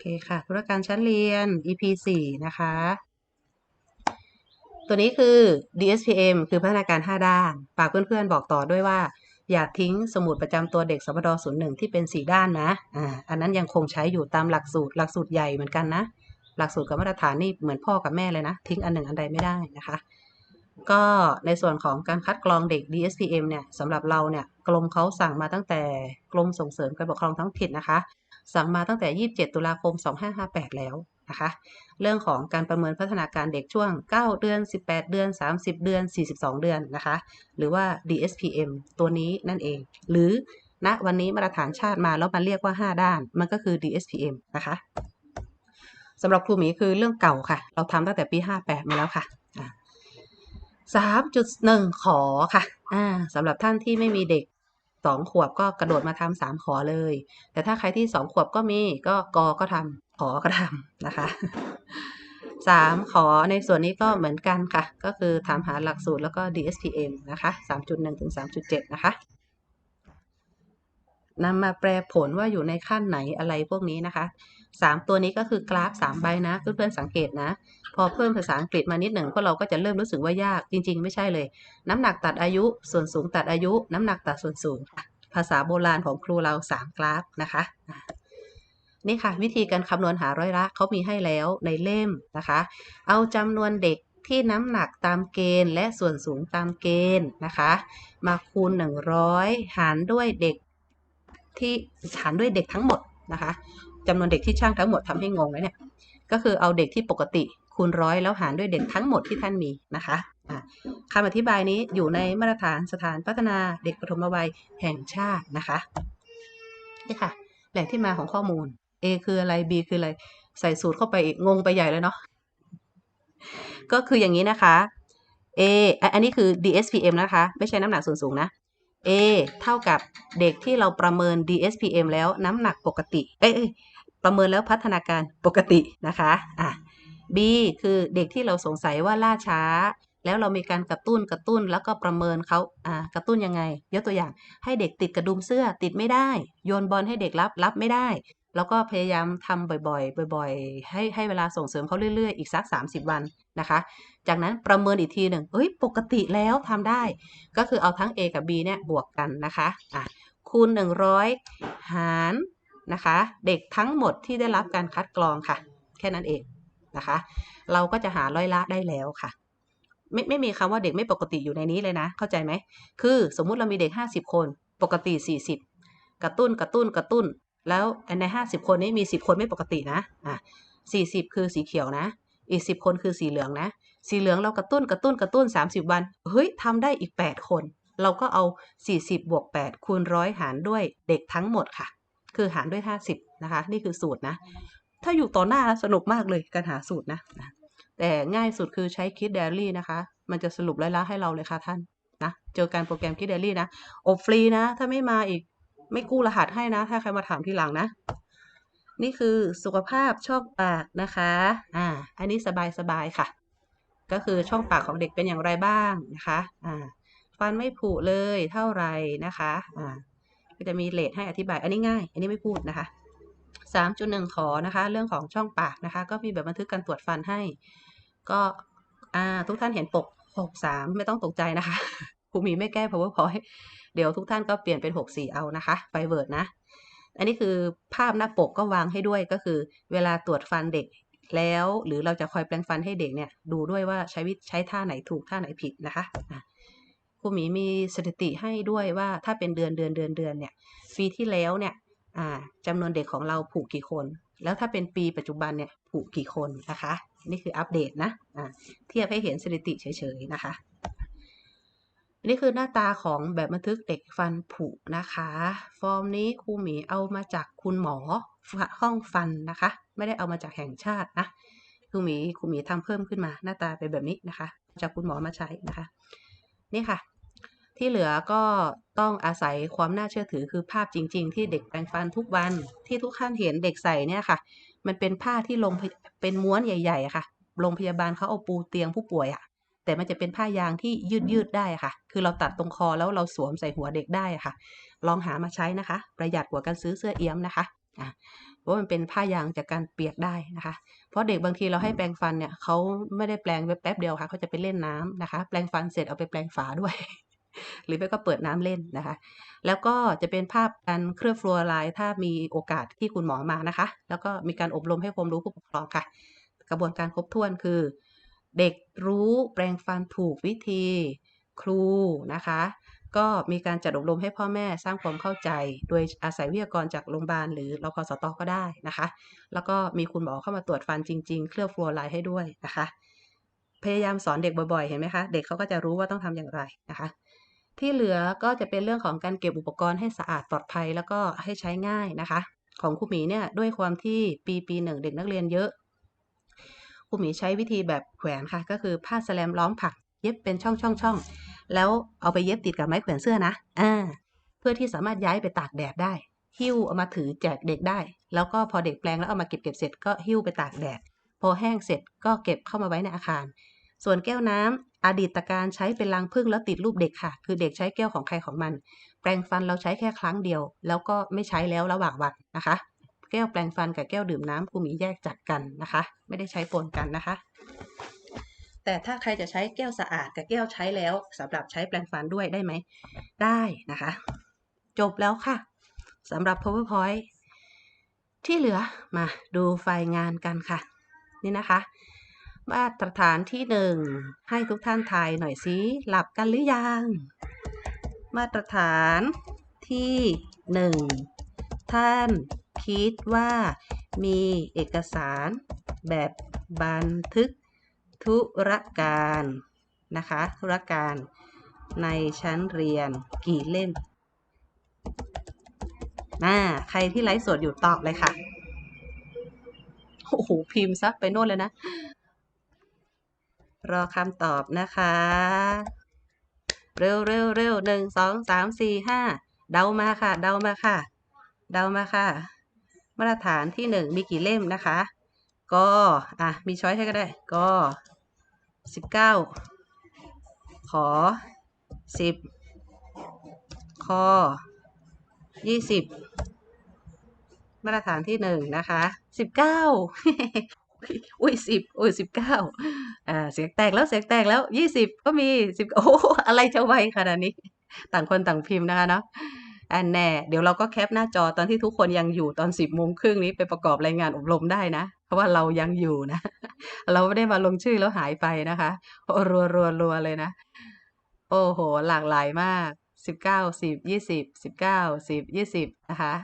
เคค่ะธุรการชั้นเรียน EP 4นะคะ ตัวนี้คือ DSPM คือพัฒนาการ 5 ด้านฝากเพื่อนๆบอกต่อด้วยว่า อย่าทิ้งสมุดประจำตัวเด็กสปด01 ที่เป็น 4 ด้านนะอ่าอันนั้นยังคงใช้อยู่ตามหลักสูตร หลักสูตรใหญ่เหมือนกันนะ หลักสูตรกับมาตรฐานนี่เหมือนพ่อกับแม่เลยนะ ทิ้งอันหนึ่งอันใดไม่ได้นะคะ ก็ในส่วนของการคัดกรองเด็ก DSPM เนี่ยสำหรับเราเนี่ยกรมเขาสั่งมาตั้งแต่กรมส่งเสริมการปกครองท้องถิ่นนะคะ สั่งมาตั้งแต่ 27 ตุลาคม 2558 แล้วนะคะ เรื่องของการประเมินพัฒนาการเด็กช่วง 9 เดือน 18 เดือน 30 เดือน 42 เดือนนะคะ หรือว่า DSPM ตัวนี้นั่นเอง หรือณวันนี้มาตรฐานชาติมาแล้วมันเรียกว่า 5 ด้าน มันก็คือ DSPM นะคะสำหรับครูหมีคือเรื่องเก่าค่ะ เราทำตั้งแต่ปี 58 มาแล้วค่ะอะ3.1 ขอค่ะ อ่าสำหรับท่านที่ไม่มีเด็ก สองขวบก็กระโดดมาทำสามขอเลย แต่ถ้าใครที่สองขวบก็มีก็กอก็ทำขอก็ทำนะคะสามขอในส่วนนี้ก็เหมือนกันค่ะ ก็คือถามหาหลักสูตรแล้วก็ DSPM นะคะ3.1ถึง3.7 นะคะนำมาแปลผลว่าอยู่ในขั้นไหนอะไรพวกนี้นะคะ สามตัวนี้ก็คือกราฟสามใบนะเพื่อนๆสังเกตนะ พอเพิ่มภาษาอังกฤษมานิดหนึ่งพวกเราก็จะเริ่มรู้สึกว่ายากจริง ๆ ไม่ใช่เลย น้ำหนักตัดอายุส่วนสูงตัดอายุ น้ำหนักตัดส่วนสูงค่ะภาษาโบราณของครูเราสามกราฟนะคะอะนี่ค่ะ วิธีการคำนวณหาร้อยละเขามีให้แล้วในเล่มนะคะ เอาจำนวนเด็กที่น้ำหนักตามเกณฑ์และส่วนสูงตามเกณฑ์นะคะ มาคูณ 100 หารด้วยเด็กที่หารด้วยเด็กทั้งหมดนะคะ จำนวนเด็กที่ช่างทั้งหมดทำให้งงเลยเนี่ย ก็คือเอาเด็กที่ปกติคูณร้อยแล้วหารด้วยเด็กทั้งหมดที่ท่านมีนะคะะคำอธิบายนี้อยู่ในมาตรฐานสถานพัฒนาเด็กปฐมวัยแห่งชาตินะคะนี่ค่ะ แหล่งที่มาของข้อมูล A คืออะไร B คืออะไร ใส่สูตรเข้าไปอีกงงไปใหญ่เลยเนาะ ก็คืออย่างนี้นะคะ A อันนี้คือ DSPM นะคะ ไม่ใช่น้ำหนักส่วนสูงนะ A เท่ากับเด็กที่เราประเมิน DSPM แล้วน้ำหนักปกติ เอ้ยประเมินแล้วพัฒนาการปกตินะคะอะ B คือเด็กที่เราสงสัยว่าล่าช้า แล้วเรามีการกระตุ้นกระตุ้นแล้วก็ประเมินเขาอ่ากระตุ้นยังไง ยกตัวอย่างให้เด็กติดกระดุมเสื้อติดไม่ได้ โยนบอลให้เด็กรับรับไม่ได้ แล้วก็พยายามทำบ่อยๆ บ่อย ๆ ให้ให้เวลาส่งเสริมเขาเรื่อยๆ อีกสัก 30 วันนะคะ จากนั้นประเมินอีกทีหนึ่งเอ้ย ปกติแล้วทำได้ ก็คือเอาทั้ง A กับ B เนี่ยบวกกันนะคะอะคูณ 100 หารนะคะ เด็กทั้งหมดที่ได้รับการคัดกรองค่ะ แค่นั้นเองนะคะ เราก็จะหาร้อยละได้แล้วค่ะไม่ไม่มีคำว่าเด็กไม่ปกติอยู่ในนี้เลยนะ เข้าใจไหม คือสมมุติเรามีเด็ก 50 คน ปกติ 40 กระตุ้นกระตุ้นกระตุ้น แล้วใน50คนนี้มี10คนไม่ปกตินะอะ40คือสีเขียวนะ อีก10คนคือสีเหลืองนะ สีเหลืองเรากระตุ้นกระตุ้นกระตุ้น30วันเฮ้ยทำได้อีก8คน เราก็เอา40บบวก8คูณร้อยหารด้วยเด็กทั้งหมดค่ะ คือหารด้วย50นะคะ นี่คือสูตรนะ ถ้าอยู่ต่อหน้าสนุกมากเลยการหาสูตรนะแต่ง่ายสุดคือใช้คิดเดลี่นะคะ มันจะสรุปร้อยละให้เราเลยค่ะท่านนะ เจอการโปรแกรมคิดเดลี่นะ อบฟรีนะ ถ้าไม่มาอีก ไม่กู้รหัสให้นะ ถ้าใครมาถามทีหลังนะ นี่คือสุขภาพช่องปากนะคะ อ่า อันนี้สบายๆค่ะ ก็คือช่องปากของเด็กเป็นอย่างไรบ้างนะคะ อ่า ฟันไม่ผุเลยเท่าไรนะคะ อ่า ก็จะมีเลทให้อธิบาย อันนี้ง่าย อันนี้ไม่พูดนะคะ3.1 ขอนะคะ เรื่องของช่องปากนะคะ ก็มีแบบบันทึกการตรวจฟันให้ ก็อ่าทุกท่านเห็นปก 63 ไม่ต้องตกใจนะคะครูมีไม่แก้ powerpoint เดี๋ยวทุกท่านก็เปลี่ยนเป็น 64 เอานะคะไฟเวิร์ดนะ อันนี้คือภาพหน้าปกก็วางให้ด้วยก็คือ เวลาตรวจฟันเด็กแล้วหรือเราจะคอยแปลงฟันให้เด็กเนี่ยดูด้วยว่าใช้วิใช้ท่าไหนถูกท่าไหนผิดนะคะครูหมีมีสถิติให้ด้วยว่าถ้าเป็นเดือนเดือนเดือนเดือนเนี่ยปีที่แล้วเนี่ยจำนวนเด็กของเราผูกกี่คน แล้วถ้าเป็นปีปัจจุบันเนี่ยผูกกี่คนนะคะ นี่คืออัปเดตนะะเทียบให้เห็นสถิติเฉยๆนะคะ นี่คือหน้าตาของแบบบันทึกเด็กฟันผุนะคะ ฟอร์มนี้ครูหมีเอามาจากคุณหมอห้องฟันนะคะ ไม่ได้เอามาจากแห่งชาตินะครูหมีครูหมีทำเพิ่มขึ้นมา หน้าตาเป็นแบบนี้นะคะ จากคุณหมอมาใช้นะคะ นี่ค่ะ ที่เหลือก็ต้องอาศัยความน่าเชื่อถือคือภาพจริง ๆ ที่เด็กแปรงฟันทุกวันที่ทุกท่านเห็นเด็กใส่เนี่ยค่ะ มันเป็นผ้าที่ลงเป็นม้วนใหญ่ ๆ ค่ะโรงพยาบาลเขาเอาปูเตียงผู้ป่วยอะ แต่มันจะเป็นผ้ายางที่ยืดยืดได้ค่ะ คือเราตัดตรงคอแล้วเราสวมใส่หัวเด็กได้ค่ะ ลองหามาใช้นะคะ ประหยัดกว่าการซื้อเสื้อเอี้ยมนะคะเพราะมันเป็นผ้ายางจากการเปียกได้นะคะ เพราะเด็กบางทีเราให้แปรงฟันเนี่ยเขาไม่ได้แปรงแป๊บเดียวค่ะเขาจะไปเล่นน้ำนะคะ แปรงฟันเสร็จเอาไปแปรงฝาด้วย หรือไม่ก็เปิดน้ำเล่นนะคะ แล้วก็จะเป็นภาพการเคลือบฟลูออไรด์ถ้ามีโอกาสที่คุณหมอมานะคะ แล้วก็มีการอบรมให้ความรู้ผู้ปกครองค่ะ กระบวนการครบถ้วนคือ เด็กรู้แปรงฟันถูกวิธีครูนะคะ ก็มีการจัดอบรมให้พ่อแม่สร้างความเข้าใจ โดยอาศัยวิทยากรจากโรงพยาบาลหรือรพสตก็ได้นะคะ แล้วก็มีคุณหมอเข้ามาตรวจฟันจริง ๆ เคลือบฟลูออไรด์ให้ด้วยนะคะ พยายามสอนเด็กบ่อยๆ เห็นไหมคะ เด็กเขาก็จะรู้ว่าต้องทำอย่างไรนะคะ ที่เหลือก็จะเป็นเรื่องของการเก็บอุปกรณ์ให้สะอาดปลอดภัยแล้วก็ให้ใช้ง่ายนะคะ ของครูหมีเนี่ยด้วยความที่ปีปีหนึ่งเด็กนักเรียนเยอะ ครูหมีใช้วิธีแบบแขวนค่ะ ก็คือผ้าแสแลมล้อมผัก เย็บเป็นช่องช่องช่องแล้วเอาไปเย็บติดกับไม้แขวนเสื้อนะอ่าเพื่อที่สามารถย้ายไปตากแดดได้ หิ้วเอามาถือแจกเด็กได้ แล้วก็พอเด็กแปลงแล้วเอามาเก็บเก็บเสร็จก็หิ้วไปตากแดด พอแห้งเสร็จก็เก็บเข้ามาไว้ในอาคาร ส่วนแก้วน้ำอดีตการใช้เป็นรังผึ้งแล้วติดรูปเด็กค่ะ คือเด็กใช้แก้วของใครของมัน แปรงฟันเราใช้แค่ครั้งเดียว แล้วก็ไม่ใช้แล้วระหว่างวันนะคะ แก้วแปรงฟันกับแก้วดื่มน้ำครูหมีแยกจากกันนะคะ ไม่ได้ใช้ปนกันนะคะ แต่ถ้าใครจะใช้แก้วสะอาดกับแก้วใช้แล้วสำหรับใช้แปรงฟันด้วยได้ไหม ได้นะคะ จบแล้วค่ะสำหรับ powerpoint ที่เหลือมาดูไฟล์งานกันค่ะ นี่นะคะ มาตรฐานที่หนึ่งให้ทุกท่านทายหน่อยสิหลับกันหรือยัง มาตรฐานที่หนึ่งท่าน คิดว่ามีเอกสารแบบบันทึกธุรการนะคะ ธุรการในชั้นเรียนกี่เล่มอ่าใครที่ไลฟ์สดอยู่ตอบเลยค่ะ โอ้โห พิมพ์ซะไปโน่นเลยนะ รอคำตอบนะคะ เร็วเร็วเร็วหนึ่งสองสามสี่ห้าเดามาค่ะ เดามาค่ะ เดามาค่ะ มาตรฐานที่หนึ่งมีกี่เล่มนะคะ ก็อะมีช้อยให้ก็ได้ ก็สิบเก้าขอสิบคอยี่สิบมาตรฐานที่หนึ่งนะคะสิบเก้าอุ้ยสิบอุ้ยสิบเก้าอ่าเสียงแตกแล้วเสียงแตกแล้วยี่สิบก็มีสิบโอ้อะไรจะไวขนาดนี้ ต่างคนต่างพิมพ์นะคะเนาะ อันแน่ เดี๋ยวเราก็แคปหน้าจอตอนที่ทุกคนยังอยู่ตอนสิบโมงครึ่งนี้ไปประกอบรายงานอบรมได้นะ เพราะว่าเรายังอยู่นะ เราไม่ได้มาลงชื่อแล้วหายไปนะคะรัวรัวรัวเลยนะ โอ้โห หลากหลายมากสิบเก้าสิบยี่สิบสิบเก้าสิบยี่สิบนะคะ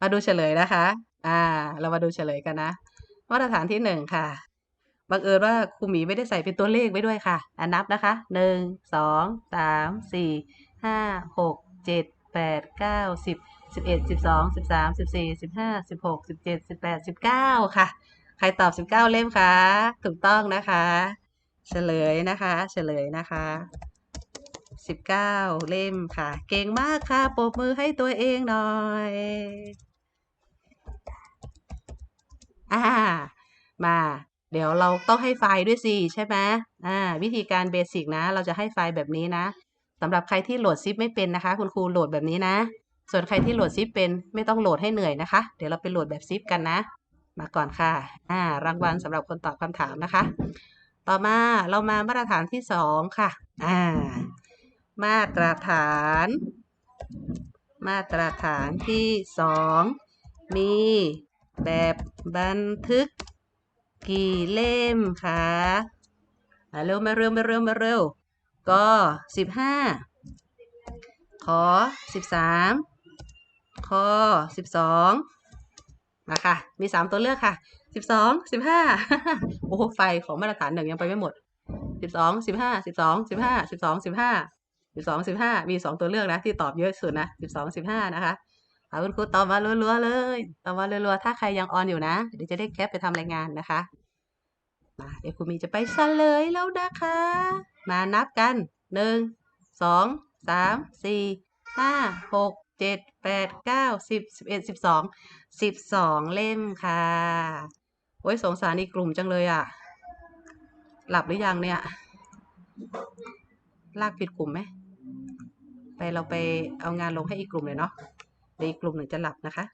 มาดูเฉลยนะคะ อ่า เรามาดูเฉลยกันนะมาตรฐานที่หนึ่งค่ะบังเอิญว่าครูหมีไม่ได้ใส่เป็นตัวเลขไว้ด้วยค่ะ อันนับนะคะหนึ่งสองสามสี่ ห้าหกเจ็ดแปดเก้าสิบสิบเอ็ดสิบสองสิบสามสิบสี่สิบห้าสิบหกสิบเจ็ดสิบแปดสิบเก้าค่ะ ใครตอบสิบเก้าเล่มคะถูกต้องนะคะ เฉลยนะคะเฉลยนะคะสิบเก้าเล่มค่ะ เก่งมากค่ะปรบมือให้ตัวเองหน่อยอ่ามาเดี๋ยวเราต้องให้ไฟล์ด้วยสิใช่ไหมอ่าวิธีการเบสิกนะ เราจะให้ไฟล์แบบนี้นะ สำหรับใครที่โหลดซิปไม่เป็นนะคะ คุณครูโหลดแบบนี้นะ ส่วนใครที่โหลดซิปเป็นไม่ต้องโหลดให้เหนื่อยนะคะ เดี๋ยวเราไปโหลดแบบซิปกันนะ มาก่อนค่ะอ่ารางวัลสำหรับคนตอบคำถามนะคะ ต่อมาเรามามาตรฐานที่สองค่ะอ่ามาตรฐาน มาตรฐานที่สองมีแบบบันทึกกี่เล่มคะมาเร็วมาเร็วมาเร็วมาเร็ว ก็สิบห้าขอสิบสามขอสิบสองมาค่ะมีสามตัวเลือกค่ะสิบสองสิบห้าโอ้ไฟของมาตรฐานหนึ่งยังไปไม่หมดสิบสองสิบห้าสิบสองสิบห้าสิบสองสิบห้าสิบสองสิบห้ามีสองตัวเลือกนะ ที่ตอบเยอะสุดนะสิบสองสิบห้านะคะเอาคุณครูตอบมารัวๆเลยตอบมารัวๆถ้าใครยังออนอยู่นะ เดี๋ยวจะได้แคปไปทำรายงานนะคะเดี๋ยวครูมีจะไปซะเลยแล้วนะคะ มานับกันหนึ่งสองสามสี่ห้าหกเจ็ดแปดเก้าสิบสิบเอ็ดสิบสองสิบสองเล่มค่ะ โอ้ยสงสารอีกกลุ่มจังเลยอะ หลับหรือยังเนี่ย ลากผิดกลุ่มไหม ไปเราไปเอางานลงให้อีกกลุ่มเลยเนาะเดี๋ยวอีกกลุ่มหนึ่งจะหลับนะคะ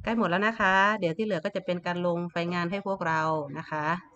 ใกล้ หมดแล้วนะคะ เดี๋ยวที่เหลือก็จะเป็นการลงไฟงานให้พวกเรานะคะ